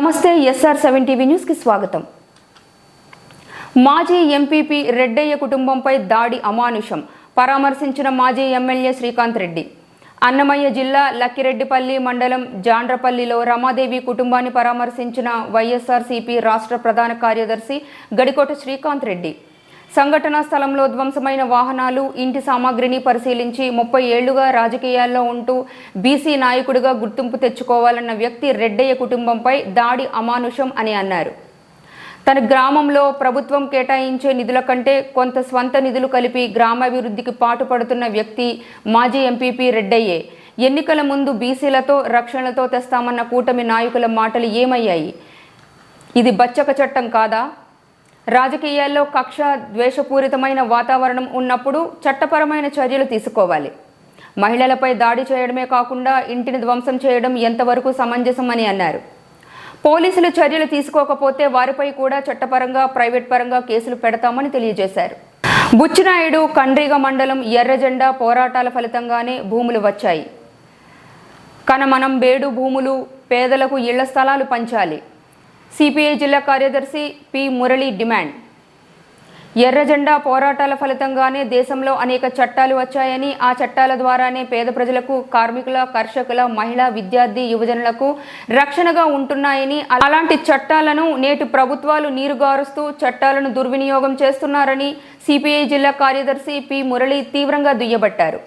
నమస్తే SR seven TV న్యూస్కి స్వాగతం. మాజీ ఎంపీపీ రెడ్డయ్య కుటుంబంపై దాడి అమానుషం పరామర్శించిన మాజీ ఎమ్మెల్యే శ్రీకాంత్ రెడ్డి. అన్నమయ్య జిల్లా లక్కిరెడ్డిపల్లి మండలం జాండ్రపల్లిలో రమాదేవి కుటుంబాన్ని పరామర్శించిన వైఎస్ఆర్సీపీ రాష్ట్ర ప్రధాన కార్యదర్శి గడికోట శ్రీకాంత్ రెడ్డి. సంఘటనా స్థలంలో ధ్వంసమైన వాహనాలు ఇంటి సామాగ్రిని పరిశీలించి ముప్పై ఏళ్ళుగా రాజకీయాల్లో ఉంటూ బీసీ నాయకుడిగా గుర్తింపు తెచ్చుకోవాలన్న వ్యక్తి రెడ్డయ్య కుటుంబంపై దాడి అమానుషం అని అన్నారు. తన గ్రామంలో ప్రభుత్వం కేటాయించే నిధుల కంటే కొంత స్వంత నిధులు కలిపి గ్రామాభివృద్ధికి పాటుపడుతున్న వ్యక్తి మాజీ ఎంపీపీ రెడ్డయ్యే. ఎన్నికల ముందు బీసీలతో రక్షణలతో తెస్తామన్న కూటమి నాయకుల మాటలు ఏమయ్యాయి? ఇది బచ్చక చట్టం కాదా? రాజకీయాల్లో కక్ష ద్వేషపూరితమైన వాతావరణం ఉన్నప్పుడు చట్టపరమైన చర్యలు తీసుకోవాలి. మహిళలపై దాడి చేయడమే కాకుండా ఇంటిని ధ్వంసం చేయడం ఎంతవరకు సమంజసం అని అన్నారు. పోలీసులు చర్యలు తీసుకోకపోతే వారిపై కూడా చట్టపరంగా ప్రైవేట్ పరంగా కేసులు పెడతామని తెలియజేశారు. బుచ్చినాయుడు కండ్రిగ మండలం ఎర్రజెండా పోరాటాల ఫలితంగానే భూములు వచ్చాయి. కనమనం బేడు భూములు పేదలకు ఇళ్ళ స్థలాలు పంచాలి. సిపిఐ జిల్లా కార్యదర్శి పి మురళి డిమాండ్. ఎర్రజెండా పోరాటాల ఫలితంగానే దేశంలో అనేక చట్టాలు వచ్చాయని ఆ చట్టాల ద్వారానే పేద ప్రజలకు కార్మికుల కర్షకుల మహిళా విద్యార్థి యువజనులకు రక్షణగా ఉంటున్నాయని అలాంటి చట్టాలను నేటి ప్రభుత్వాలు నీరుగారుస్తూ చట్టాలను దుర్వినియోగం చేస్తున్నారని సిపిఐ జిల్లా కార్యదర్శి పి మురళి తీవ్రంగా దుయ్యబట్టారు.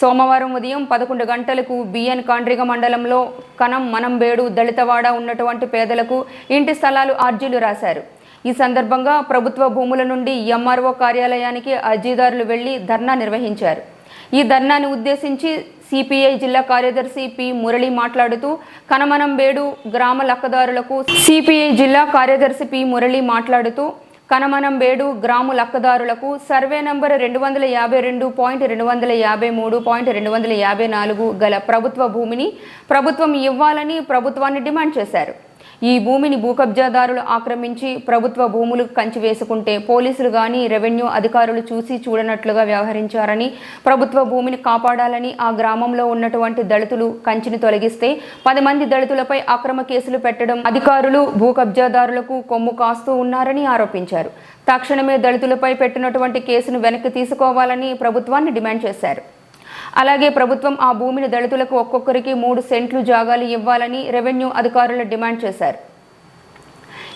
సోమవారం ఉదయం పదకొండు గంటలకు బిఎన్ కాండ్రిగ మండలంలో కనం మనంబేడు దళితవాడ ఉన్నటువంటి పేదలకు ఇంటి స్థలాలు అర్జీలు రాశారు. ఈ సందర్భంగా ప్రభుత్వ భూముల నుండి ఎంఆర్ఓ కార్యాలయానికి అర్జీదారులు వెళ్ళి ధర్నా నిర్వహించారు. ఈ ధర్నాని ఉద్దేశించి సిపిఐ జిల్లా కార్యదర్శి పి మురళి మాట్లాడుతూ కనమనంబేడు గ్రామ లక్కదారులకు సిపిఐ జిల్లా కార్యదర్శి పి మురళి మాట్లాడుతూ కనమనంబేడు గ్రాము లక్కదారులకు సర్వే నంబర్ రెండు వందల యాభై రెండు పాయింట్ రెండు వందల యాభై మూడు పాయింట్ రెండు వందల యాభై నాలుగు గల ప్రభుత్వ భూమిని ప్రభుత్వం ఇవ్వాలని ప్రభుత్వాన్ని డిమాండ్ చేశారు. ఈ భూమిని భూకబ్జాదారులు ఆక్రమించి ప్రభుత్వ భూములు కంచి వేసుకుంటే పోలీసులు కానీ రెవెన్యూ అధికారులు చూసి చూడనట్లుగా వ్యవహరించారని ప్రభుత్వ భూమిని కాపాడాలని ఆ గ్రామంలో ఉన్నటువంటి దళితులు కంచిని తొలగిస్తే పది మంది దళితులపై అక్రమ కేసులు పెట్టడం అధికారులు భూ కబ్జాదారులకు కొమ్ము కాస్తూ ఉన్నారని ఆరోపించారు. తక్షణమే దళితులపై పెట్టినటువంటి కేసును వెనక్కి తీసుకోవాలని ప్రభుత్వాన్ని డిమాండ్ చేశారు. అలాగే ప్రభుత్వం ఆ భూమిని దళితులకు ఒక్కొక్కరికి మూడు సెంట్లు జాగాలు ఇవ్వాలని రెవెన్యూ అధికారులు డిమాండ్ చేశారు.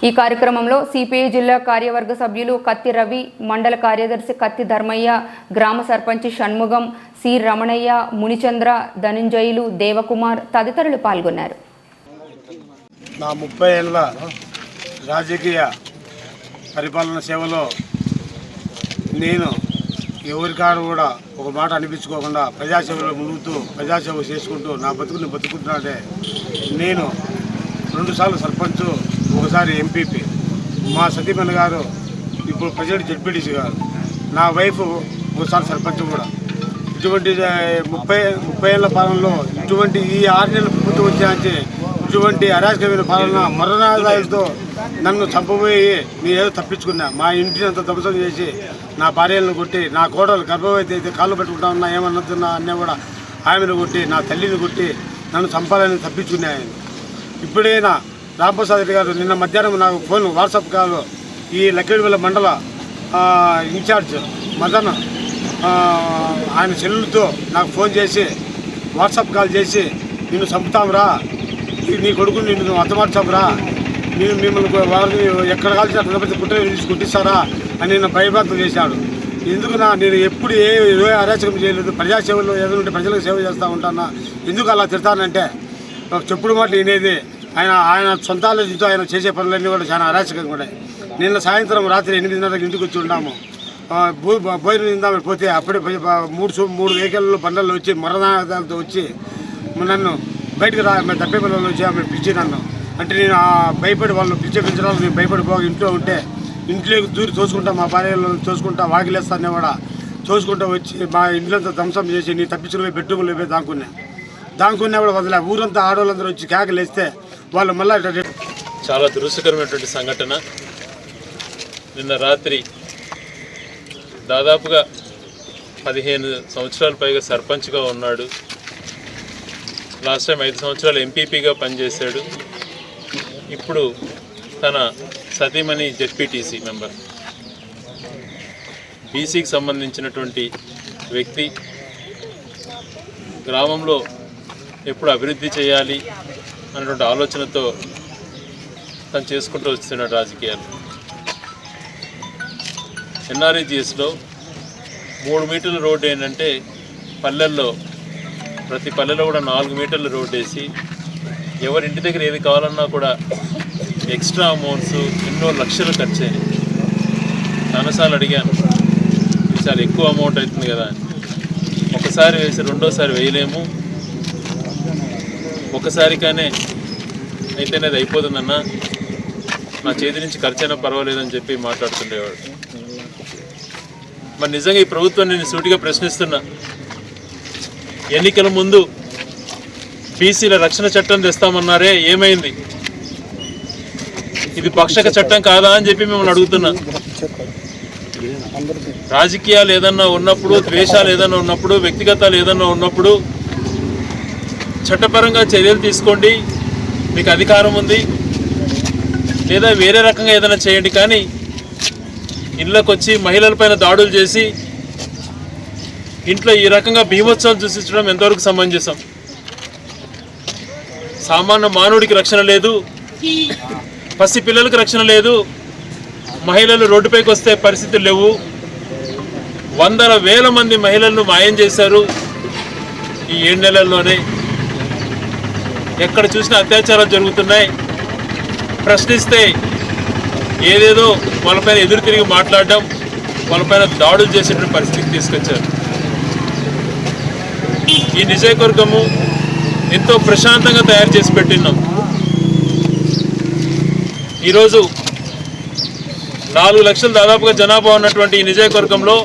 ఈ కార్యక్రమంలో సిపిఐ జిల్లా కార్యవర్గ సభ్యులు కత్తి రవి మండల కార్యదర్శి కత్తి ధర్మయ్య గ్రామ సర్పంచి షణ్ముగం సి రమణయ్య మునిచంద్ర ధనుంజయులు దేవకుమార్ తదితరులు పాల్గొన్నారు. నా ముప్పై ఏళ్ళ రాజకీయ పరిపాలన సేవలో నేను ఎవరికాడ కూడా ఒక మాట అనిపించుకోకుండా ప్రజాసేవలో మునుగుతూ ప్రజాసేవ చేసుకుంటూ నా బతుకుని బతుకుంటున్నాడే నేను రెండుసార్లు సర్పంచ్ ఒకసారి ఎంపీపీ. మా సతీమణి గారు ఇప్పుడు ప్రజెంట్ జడ్పీటీసీ గారు. నా వైఫ్ ఒకసారి సర్పంచ్ కూడా. ఇటువంటి ముప్పై ముప్పై ఏళ్ళ పాలనలో ఇటువంటి ఈ ఆరు నెలల ప్రభుత్వం వచ్చాయంటే ఇటువంటి అరాజకమైన పాలన మరణాదాయులతో నన్ను చంపబోయి మీ ఏదో తప్పించుకున్నా. మా ఇంటిని అంత ధ్వంసం చేసి నా భార్యలను కొట్టి నా కోడలు గర్భవతి అయితే కాళ్ళు పెట్టుకుంటా ఉన్నా ఏమన్నతున్నా అన్నీ కూడా ఆమెను కొట్టి నా తల్లిని కొట్టి నన్ను చంపాలని తప్పించుకున్నాయని ఇప్పుడైనా రాంప్రసాద్ రెడ్డి గారు నిన్న మధ్యాహ్నం నాకు ఫోన్ వాట్సాప్ కాల్ ఈ లక్కేడిపల్లి మండల ఇన్ఛార్జ్ మదన్ ఆయన చెల్లుతో నాకు ఫోన్ చేసి వాట్సాప్ కాల్ చేసి నిన్ను చంపుతాంరా నీ కొడుకుని నిన్ను అర్థమార్చాంరా నేను మిమ్మల్ని వారిని ఎక్కడ కాల్చి అక్కడ పెద్ద కుట్ర తీసి కుట్టిస్తారా అని నిన్న భయభ్రాంతం చేశాడు. ఎందుకు నా నేను ఎప్పుడు ఏ ఏ అరాచకం చేయలేదు ప్రజాసేవలో ఏదో ఉంటే ప్రజలకు సేవ చేస్తూ ఉంటానా? ఎందుకు అలా తిడతానంటే? చెప్పుడు మాటలు వినేది ఆయన ఆయన సొంత ఆలోచనతో ఆయన చేసే పనులన్నీ కూడా చాలా అరాచకంగా ఉన్నాయి నిన్న సాయంత్రం రాత్రి ఎనిమిదిన్నరకు ఇంటికి వచ్చి ఉన్నాము. భూ భోజనం తిందామని పోతే అప్పుడే మూడు మూడు వెహికల్లో బండల్లో వచ్చి మరణాలతో వచ్చి నన్ను బయటకు రా తప్పే పిల్లలు వచ్చి ఆమె పిలిచి నన్ను అంటే నేను భయపడి వాళ్ళు పిలిచే వాళ్ళు నేను భయపడిపోగా ఇంట్లో ఉంటే ఇంట్లోకి దూరి తోసుకుంటా మా భార్యలు తోసుకుంటా వాకిలేస్తానే కూడా తోసుకుంటా వచ్చి మా ఇంట్లో ధ్వంసం చేసి నీ తప్పించుకుని బెడ్రూమ్లో పోయి దాక్కున్నా దానికున్నా కూడా వదిలే. ఊరంతా ఆడవాళ్ళందరూ వచ్చి కేకలేస్తే వాళ్ళు మళ్ళీ చాలా దురదృష్టకరమైనటువంటి సంఘటన. నిన్న రాత్రి దాదాపుగా పదిహేను సంవత్సరాల పైగా సర్పంచ్గా ఉన్నాడు. లాస్ట్ టైం ఐదు సంవత్సరాలు ఎంపీపీగా పనిచేశాడు. ఇప్పుడు తన సతీమణి జెడ్పీటీసీ మెంబర్. బీసీకి సంబంధించినటువంటి వ్యక్తి గ్రామంలో ఎప్పుడు అభివృద్ధి చేయాలి అన్నటువంటి ఆలోచనతో తను చేసుకుంటూ వస్తున్నాడు రాజకీయాలు. ఎన్ఆర్ఈజిఎస్లో మూడు మీటర్ల రోడ్డు ఏంటంటే పల్లెల్లో ప్రతి పల్లెలో కూడా నాలుగు మీటర్ల రోడ్డు వేసి ఎవరి ఇంటి దగ్గర ఏది కావాలన్నా కూడా ఎక్స్ట్రా అమౌంట్స్ ఎన్నో లక్షలు ఖర్చు అయినాయి చాలాసార్లు అడిగాను ఇది చాలా ఎక్కువ అమౌంట్ అవుతుంది కదా ఒకసారి వేసి రెండోసారి వేయలేము. ఒకసారిగానే అయితేనే అది అయిపోతుందన్న. నా చేతి నుంచి ఖర్చు అయినా పర్వాలేదని చెప్పి మాట్లాడుతుండేవాడు. మరి నిజంగా ఈ ప్రభుత్వం నేను సూటిగా ప్రశ్నిస్తున్నా. ఎన్నికల ముందు బీసీల రక్షణ చట్టం తెస్తామన్నారే ఏమైంది? ఇది పక్షక చట్టం కాదా అని చెప్పి మిమ్మల్ని అడుగుతున్నా. రాజకీయాలు ఏదన్నా ఉన్నప్పుడు ద్వేషాలు ఏదన్నా ఉన్నప్పుడు వ్యక్తిగతాలు ఏదన్నా ఉన్నప్పుడు చట్టపరంగా చర్యలు తీసుకోండి. మీకు అధికారం ఉంది. లేదా వేరే రకంగా ఏదైనా చేయండి. కానీ ఇళ్ళకు వచ్చి మహిళలపైన దాడులు చేసి ఇంట్లో ఈ రకంగా భీమోత్సవం చూసించడం ఎంతవరకు సమంజసం? సామాన్య మానవుడికి రక్షణ లేదు. పసి పిల్లలకు రక్షణ లేదు. మహిళలు రోడ్డుపైకి వస్తే పరిస్థితులు లేవు. వందల వేల మంది మహిళలను మాయం చేశారు ఈ ఏడు నెలల్లోనే. ఎక్కడ చూసినా అత్యాచారాలు జరుగుతున్నాయి. ప్రశ్నిస్తే ఏదేదో వాళ్ళపైన ఎదురు తిరిగి మాట్లాడడం వాళ్ళపైన దాడులు చేసేటువంటి పరిస్థితికి తీసుకొచ్చారు. ఈ నిజయకవర్గము ఎంతో ప్రశాంతంగా తయారు చేసి పెట్టినాం ఈరోజు నాలుగు లక్షలు దాదాపుగా జనాభా ఉన్నటువంటి ఈ నిజాయకవర్గంలో